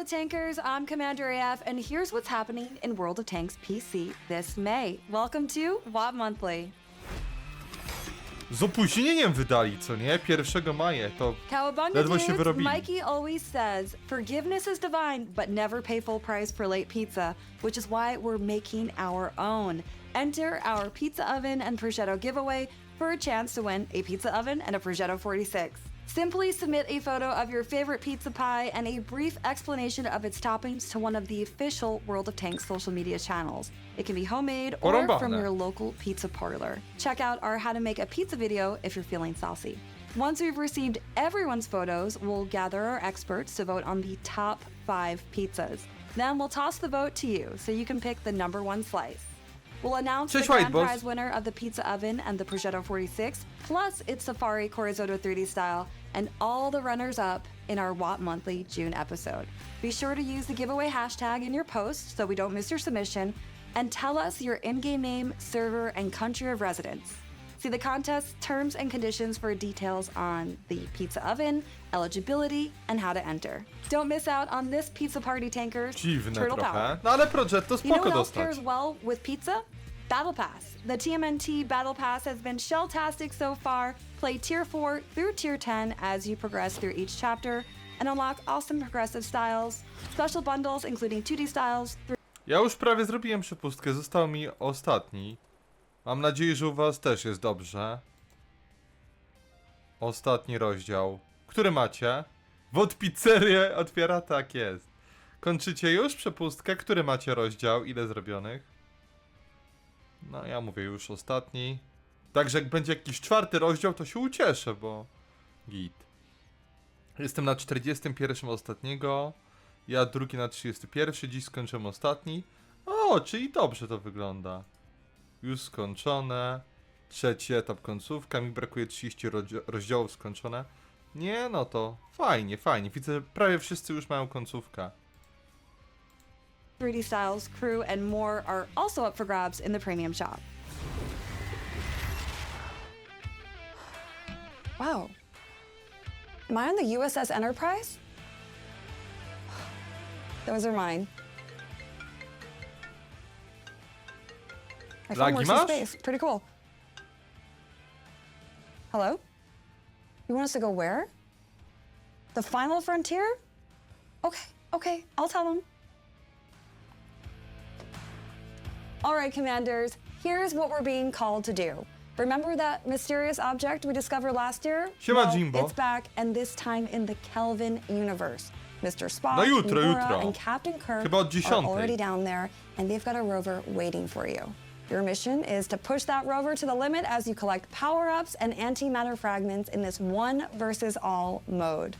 Hello, tankers. I'm Commander AF, and here's what's happening in World of Tanks PC this May. Welcome to WAP Monthly. Z opóźnieniem wydali, co nie? 1 maja, to Cowabunga Ledwo się dudes, wyrobili. Mikey always says, forgiveness is divine, but never pay full price for late pizza, which is why we're making our own. Enter our pizza oven and prosciutto giveaway for a chance to win a pizza oven and a prosciutto 46. Simply submit a photo of your favorite pizza pie and a brief explanation of its toppings to one of the official World of Tanks social media channels. It can be homemade or from your local pizza parlor. Check out our How to Make a Pizza video if you're feeling saucy. Once we've received everyone's photos, we'll gather our experts to vote on the top five pizzas. Then we'll toss the vote to you so you can pick the number one slice. We'll announce Cześć, the grand White prize winner of the pizza oven and the prosciutto 46, plus its Safari Corizotto 3D style, and all the runners up in our WAP Monthly June episode. Be sure to use the giveaway hashtag in your post so we don't miss your submission, and tell us your in game name, server, and country of residence. See the contest terms and conditions for details on the pizza oven, eligibility, and how to enter. Don't miss out on this pizza party tankers. dziwne Turtle trochę. Power. No ale Progetto You know what else dostać. pairs well with pizza? Battle Pass. The TMNT Battle Pass has been shell-tastic so far. Play Tier 4 through Tier 10 as you progress through each chapter and unlock awesome progressive styles, special bundles including 2D styles, Ja już prawie zrobiłem przepustkę, został mi ostatni. Mam nadzieję, że u was też jest dobrze. Ostatni rozdział. Który macie? Wod pizzerię otwiera? Tak jest. Kończycie już przepustkę? Który macie rozdział? Ile zrobionych? No ja mówię już ostatni. Także jak będzie jakiś czwarty rozdział, to się ucieszę, bo... Git. Jestem na 41 ostatniego. Ja drugi na 31, dziś skończyłem ostatni. O, czyli dobrze to wygląda. Już skończone. Trzeci etap końcówka, mi brakuje 30 rodzio- rozdziałów skończone. Nie, no to fajnie, fajnie. Widzę, że prawie wszyscy już mają końcówkę. 3D styles, crew, and more are also up for grabs in the premium shop. Wow. Am I on the USS Enterprise? Those are mine. My phone Lagi works in masz? space. Pretty cool. Hello? You want us to go where? The final frontier? Okay, okay, I'll tell them. All right, commanders, here's what we're being called to do. Remember that mysterious object we discovered last year? Siema, Jimbo. It's back, and this time in the Kelvin universe. Mr. Spock, No jutro, Uhura, jutro. and Captain Kirk Chyba od are 10:00. already down there, and they've got a rover waiting for you. Your mission is to push that rover to the limit as you collect power-ups and antimatter fragments in this one versus all mode.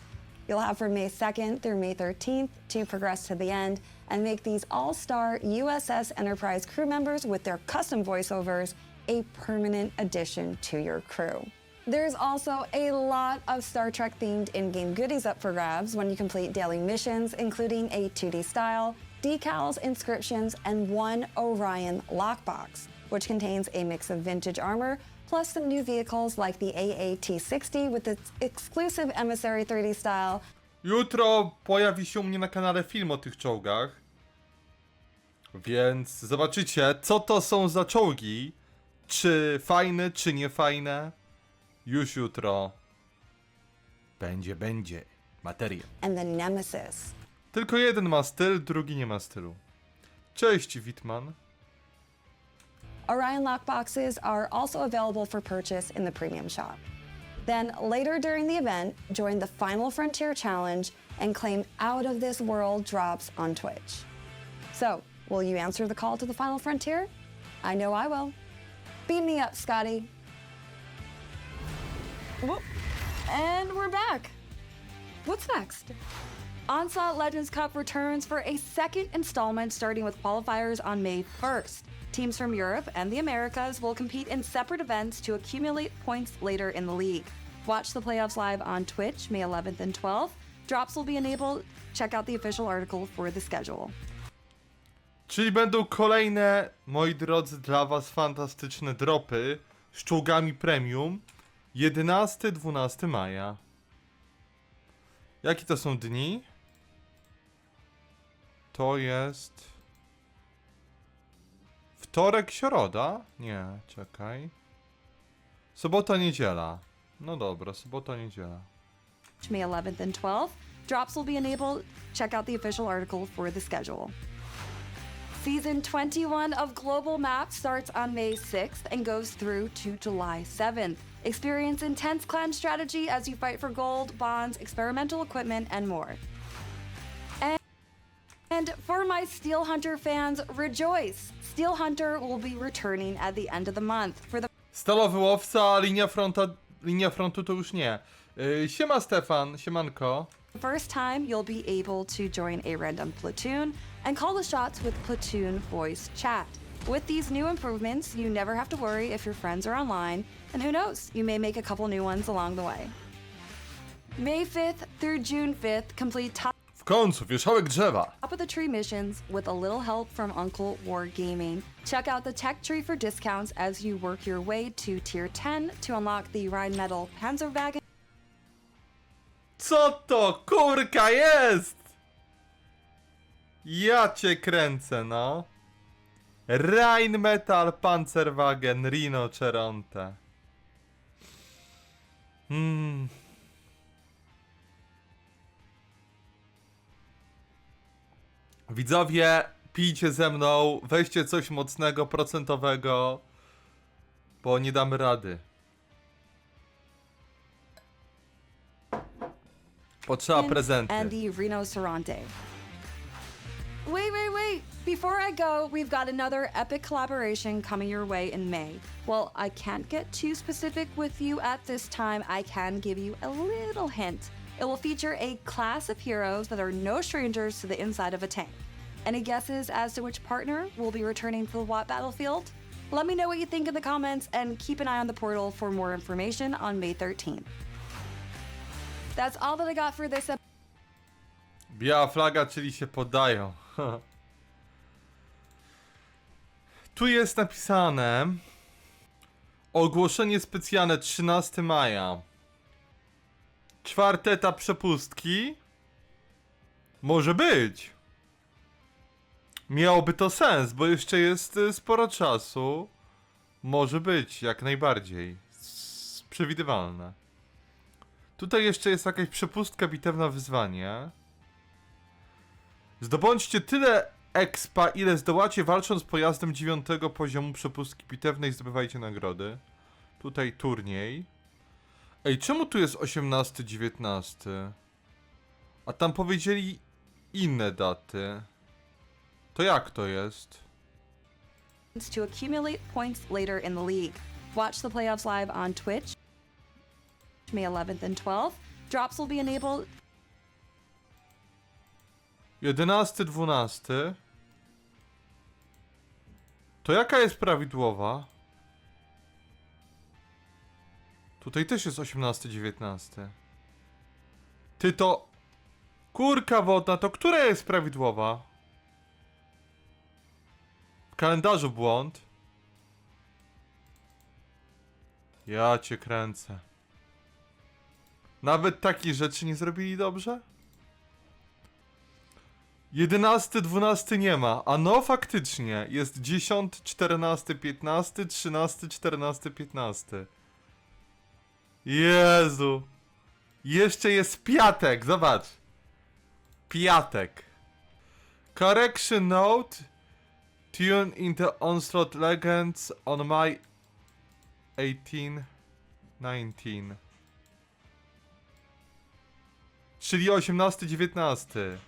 You'll have from May 2nd through May 13th to progress to the end and make these all star USS Enterprise crew members with their custom voiceovers a permanent addition to your crew. There's also a lot of Star Trek themed in game goodies up for grabs when you complete daily missions, including a 2D style, decals, inscriptions, and one Orion lockbox, which contains a mix of vintage armor plus some new vehicles like the AAT 60 with its exclusive Emissary 3D style Jutro pojawi się u mnie na kanale film o tych czołgach. Więc zobaczycie, co to są za czołgi. Czy fajne, czy nie fajne. Już jutro. Będzie, będzie. Materiał. and the Nemesis. Tylko jeden ma styl, drugi nie ma stylu. Cześć, Witman. Orion lockboxes are also available for purchase in the premium shop. Then, later during the event, join the Final Frontier Challenge and claim out of this world drops on Twitch. So, will you answer the call to the Final Frontier? I know I will. Beam me up, Scotty. Whoop. And we're back. What's next? Onslaught Legends Cup returns for a second installment starting with qualifiers on May 1st. Teams from Europe and the Americas will compete in separate events to accumulate points later in the league. Watch the playoffs live on Twitch May 11th and 12th. Drops will be enabled. Check out the official article for the schedule. Czyli będą kolejne, moi drodzy, dla was fantastyczne dropy z czołgami premium 11-12 maja. Jakie to są dni? to jest... Wtorek, środa? Nie, czekaj. Sobota, niedziela. No dobra, sobota, niedziela. May 11th and 12th. Drops will be enabled. Check out the official article for the schedule. Season 21 of Global Map starts on May 6th and goes through to July 7th. Experience intense clan strategy as you fight for gold, bonds, experimental equipment, and more. And, for my Steel Hunter fans, rejoice! Steel Hunter will be returning at the end of the month for the Stalowy łowca, linia fronta, linia frontu to już nie. Yy, siema Stefan, siemanko. first time you'll be able to join a random platoon and call the shots with platoon voice chat. With these new improvements, you never have to worry if your friends are online, and who knows, you may make a couple new ones along the way. May 5th through June 5th, complete top końcu, wierzchołek drzewa. of the tree missions with a little help from Uncle War Gaming. Check out the tech tree for discounts as you work your way to tier 10 to unlock the Rheinmetall Panzerwagen Co to kurka jest? Ja cię kręcę, no. Rheinmetall Panzerwagen Rhino Cheronte. Hmm. Widzowie, pijcie ze mną, weźcie coś mocnego, procentowego, bo nie damy rady. Potrzeba prezenty. and the Reno Sorante. Wait, wait, wait! Before I go, we've got another epic collaboration coming your way in May. Well, I can't get too specific with you at this time. I can give you a little hint. It will feature a class of heroes that are no strangers to the inside of a tank. Any guesses as to which partner will be returning to the Watt battlefield? Let me know what you think in the comments and keep an eye on the portal for more information on May 13th. That's all that I got for this episode. Biała flaga, czyli się poddają. tu jest napisane ogłoszenie specjalne 13 maja. Czwarty etap przepustki. Może być. Miałoby to sens, bo jeszcze jest y, sporo czasu. Może być, jak najbardziej. S- Przewidywalne. Tutaj jeszcze jest jakaś przepustka bitewna wyzwanie. Zdobądźcie tyle expa, ile zdołacie walcząc pojazdem 9 poziomu przepustki bitewnej, zdobywajcie nagrody. Tutaj turniej. Ej, czemu tu jest 18, 19? A tam powiedzieli inne daty. To jak to jest? to accumulate points later in the league. Watch the playoffs live on Twitch May 11th and 12th. Drops will be enabled 11, 12. To jaka jest prawidłowa? Tutaj też jest 18, 19. Ty to... Kurka wodna, to która jest prawidłowa? W kalendarzu błąd. Ja cię kręcę. Nawet takich rzeczy nie zrobili dobrze? 11, 12 nie ma, a no faktycznie jest 10, 14, 15, 13, 14, 15. Jezu. Jeszcze jest piatek, zobacz. Piatek. Correction note. Tune into Onslaught Legends on my 18, 19. Czyli 18, 19.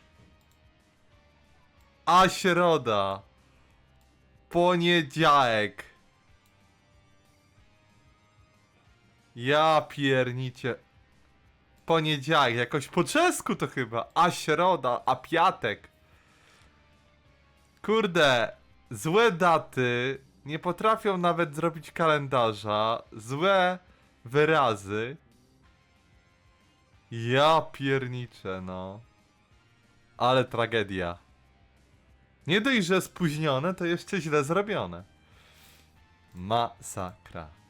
A środa. Poniedziałek. Ja piernicie. Poniedziałek, jakoś po czesku to chyba. A środa, a piatek. Kurde, złe daty. Nie potrafią nawet zrobić kalendarza. Złe wyrazy. Ja pierniczę, no. Ale tragedia. Nie dość, że spóźnione, to jeszcze źle zrobione. Masakra.